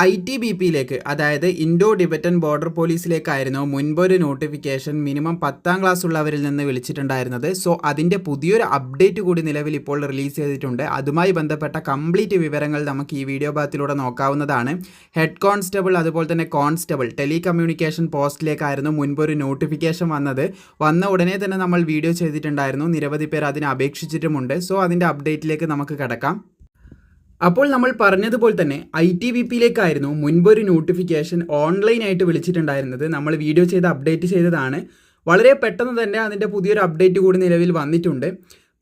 I T B പിയിലേക്ക് അതായത് Indo Tibetan border പോലീസിലേക്കായിരുന്നു മുൻപൊരു നോട്ടിഫിക്കേഷൻ മിനിമം പത്താം ക്ലാസ് ഉള്ളവരിൽ നിന്ന് വിളിച്ചിട്ടുണ്ടായിരുന്നത്. സോ അതിന്റെ പുതിയൊരു അപ്ഡേറ്റ് കൂടി നിലവിൽ ഇപ്പോൾ റിലീസ് ചെയ്തിട്ടുണ്ട്. അതുമായി ബന്ധപ്പെട്ട കംപ്ലീറ്റ് വിവരങ്ങൾ നമുക്ക് ഈ വീഡിയോ ഭാഗത്തിലൂടെ നോക്കാവുന്നതാണ്. ഹെഡ് കോൺസ്റ്റബിൾ അതുപോലെ തന്നെ കോൺസ്റ്റബിൾ ടെലി കമ്മ്യൂണിക്കേഷൻ പോസ്റ്റിലേക്കായിരുന്നു മുൻപൊരു നോട്ടിഫിക്കേഷൻ വന്നത്. വന്ന ഉടനെ തന്നെ നമ്മൾ വീഡിയോ ചെയ്തിട്ടുണ്ടായിരുന്നു. നിരവധി പേർ അതിനെ അപേക്ഷിച്ചിട്ടുമുണ്ട്. സോ അതിന്റെ അപ്ഡേറ്റിലേക്ക് നമുക്ക് കിടക്കാം. അപ്പോൾ നമ്മൾ പറഞ്ഞതുപോലെ തന്നെ ഐ ടി വി പിയിലേക്കായിരുന്നു മുൻപൊരു നോട്ടിഫിക്കേഷൻ ഓൺലൈനായിട്ട് വിളിച്ചിട്ടുണ്ടായിരുന്നത്. നമ്മൾ വീഡിയോ ചെയ്ത് അപ്ഡേറ്റ് ചെയ്തതാണ്. വളരെ പെട്ടെന്ന് തന്നെ അതിന്റെ പുതിയൊരു അപ്ഡേറ്റ് കൂടി നിലവിൽ വന്നിട്ടുണ്ട്.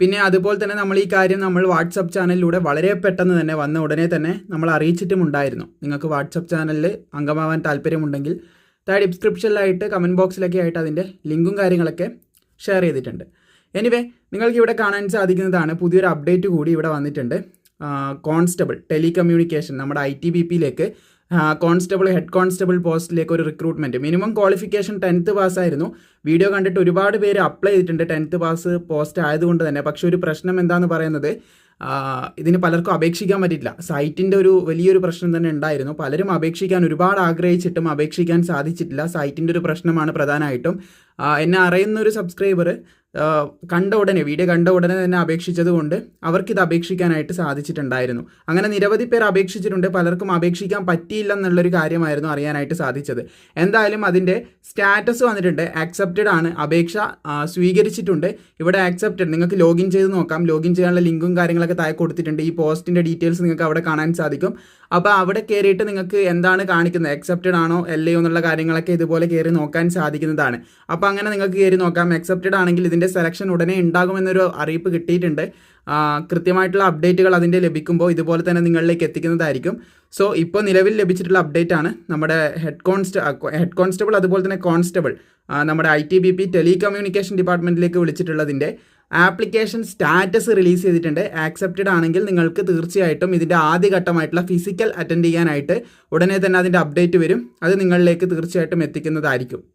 പിന്നെ അതുപോലെ തന്നെ നമ്മൾ ഈ കാര്യം നമ്മൾ വാട്സപ്പ് ചാനലിലൂടെ വളരെ പെട്ടെന്ന് തന്നെ വന്ന ഉടനെ തന്നെ നമ്മൾ അറിയിച്ചിട്ടുമുണ്ടായിരുന്നു. നിങ്ങൾക്ക് വാട്സപ്പ് ചാനലിൽ അംഗമാവാൻ താല്പര്യമുണ്ടെങ്കിൽ താഴെ ഡിസ്ക്രിപ്ഷനിലായിട്ട് കമന്റ് ബോക്സിലൊക്കെ ആയിട്ട് അതിന്റെ ലിങ്കും കാര്യങ്ങളൊക്കെ ഷെയർ ചെയ്തിട്ടുണ്ട്. എനിവേ നിങ്ങൾക്ക് ഇവിടെ കാണാൻ സാധിക്കുന്നതാണ് പുതിയൊരു അപ്ഡേറ്റ് കൂടി ഇവിടെ വന്നിട്ടുണ്ട്. കോൺസ്റ്റബിൾ ടെലികമ്മ്യൂണിക്കേഷൻ നമ്മുടെ ഐ ടി ബി പിയിലേക്ക് കോൺസ്റ്റബിൾ ഹെഡ് കോൺസ്റ്റബിൾ പോസ്റ്റിലേക്ക് ഒരു റിക്രൂട്ട്മെന്റ് മിനിമം ക്വാളിഫിക്കേഷൻ ടെൻത്ത് പാസ്സായിരുന്നു. വീഡിയോ കണ്ടിട്ട് ഒരുപാട് പേര് അപ്ലൈ ചെയ്തിട്ടുണ്ട് ടെൻത്ത് പാസ് പോസ്റ്റ് ആയതുകൊണ്ട് തന്നെ. പക്ഷേ ഒരു പ്രശ്നം എന്താണെന്ന് പറയുന്നത് ഇതിന് പലർക്കും അപേക്ഷിക്കാൻ പറ്റില്ല സൈറ്റിന്റെ ഒരു വലിയൊരു പ്രശ്നം തന്നെ ഉണ്ടായിരുന്നു. പലരും അപേക്ഷിക്കാൻ ഒരുപാട് ആഗ്രഹിച്ചിട്ടും അപേക്ഷിക്കാൻ സാധിച്ചിട്ടില്ല. സൈറ്റിന്റെ ഒരു പ്രശ്നമാണ് പ്രധാനമായിട്ടും. എന്നെ അറിയുന്ന ഒരു സബ്സ്ക്രൈബർ കണ്ട ഉടനെ വീഡിയോ കണ്ട ഉടനെ തന്നെ അപേക്ഷിച്ചത് കൊണ്ട് അവർക്കിത് അപേക്ഷിക്കാനായിട്ട് സാധിച്ചിട്ടുണ്ടായിരുന്നു. അങ്ങനെ നിരവധി പേർ അപേക്ഷിച്ചിട്ടുണ്ട്. പലർക്കും അപേക്ഷിക്കാൻ പറ്റിയില്ല എന്നുള്ളൊരു കാര്യമായിരുന്നു അറിയാനായിട്ട് സാധിച്ചത്. എന്തായാലും അതിന്റെ സ്റ്റാറ്റസ് വന്നിട്ടുണ്ട്. ആക്സെപ്റ്റഡ് ആണ്. അപേക്ഷ സ്വീകരിച്ചിട്ടുണ്ട്. ഇവിടെ ആക്സെപ്റ്റഡ് നിങ്ങൾക്ക് ലോഗിൻ ചെയ്ത് നോക്കാം. ലോഗിൻ ചെയ്യാനുള്ള ലിങ്കും കാര്യങ്ങളൊക്കെ താഴെ കൊടുത്തിട്ടുണ്ട്. ഈ പോസ്റ്റിന്റെ ഡീറ്റെയിൽസ് നിങ്ങൾക്ക് അവിടെ കാണാൻ സാധിക്കും. അപ്പോൾ അവിടെ കയറിയിട്ട് നിങ്ങൾക്ക് എന്താണ് കാണിക്കുന്നത്? അക്സെപ്റ്റഡ് ആണോ അല്ലയോ എന്നുള്ള കാര്യങ്ങളൊക്കെ ഇതുപോലെ കയറി നോക്കാൻ സാധിക്കുന്നതാണ്. അപ്പോൾ അങ്ങനെ നിങ്ങൾക്ക് കയറി നോക്കാം. അക്സെപ്റ്റഡ് ആണെങ്കിൽ ഇതിന്റെ സെലക്ഷൻ ഉടനെ ഉണ്ടാകുമെന്നൊരു അറിയിപ്പ് കിട്ടിയിട്ടുണ്ട്. കൃത്യമായിട്ടുള്ള അപ്ഡേറ്റുകൾ അതിന്റെ ലഭിക്കുമ്പോൾ ഇതുപോലെ തന്നെ നിങ്ങളിലേക്ക് എത്തിക്കുന്നതായിരിക്കും. സോ ഇപ്പോൾ നിലവിൽ ലഭിച്ചിട്ടുള്ള അപ്ഡേറ്റ് ആണ് നമ്മുടെ ഹെഡ് കോൺസ്റ്റ ഹെഡ് കോൺസ്റ്റബിൾ അതുപോലെ തന്നെ കോൺസ്റ്റബിൾ നമ്മുടെ I T B P telecommunication ഡിപ്പാർട്ട്മെന്റിലേക്ക് വിളിച്ചിട്ടുള്ളതിന്റെ ആപ്ലിക്കേഷൻ സ്റ്റാറ്റസ് റിലീസ് ചെയ്തിട്ടുണ്ട്. ആക്സെപ്റ്റഡ് ആണെങ്കിൽ നിങ്ങൾക്ക് തീർച്ചയായിട്ടും ഇതിന്റെ ആദ്യഘട്ടമായിട്ടുള്ള ഫിസിക്കൽ അറ്റൻഡ് ചെയ്യാനായിട്ട് ഉടനെ തന്നെ അതിന്റെ അപ്ഡേറ്റ് വരും. അത് നിങ്ങളിലേക്ക് തീർച്ചയായിട്ടും എത്തിക്കുന്നതായിരിക്കും.